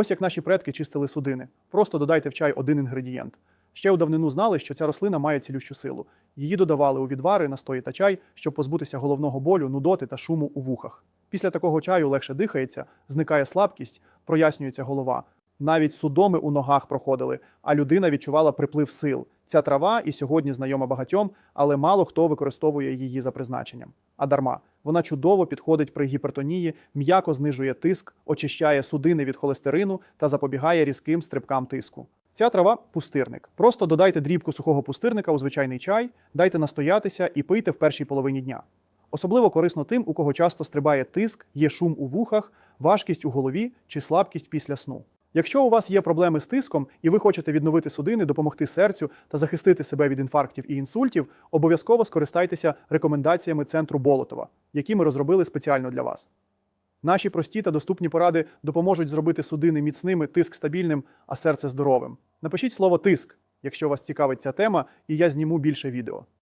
Ось як наші предки чистили судини. Просто додайте в чай один інгредієнт. Ще у давнину знали, що ця рослина має цілющу силу. Її додавали у відвари, настої та чай, щоб позбутися головного болю, нудоти та шуму у вухах. Після такого чаю легше дихається, зникає слабкість, прояснюється голова. Навіть судоми у ногах проходили, а людина відчувала приплив сил. Ця трава і сьогодні знайома багатьом, але мало хто використовує її за призначенням. А дарма вона чудово підходить при гіпертонії, м'яко знижує тиск, очищає судини від холестерину та запобігає різким стрибкам тиску. Ця трава пустирник. Просто додайте дрібку сухого пустирника у звичайний чай, дайте настоятися і пийте в першій половині дня. Особливо корисно тим, у кого часто стрибає тиск, є шум у вухах, важкість у голові чи слабкість після сну. Якщо у вас є проблеми з тиском і ви хочете відновити судини, допомогти серцю та захистити себе від інфарктів і інсультів, обов'язково скористайтеся рекомендаціями центру Болотова, які ми розробили спеціально для вас. Наші прості та доступні поради допоможуть зробити судини міцними, тиск стабільним, а серце здоровим. Напишіть слово тиск, якщо вас цікавить ця тема, і я зніму більше відео.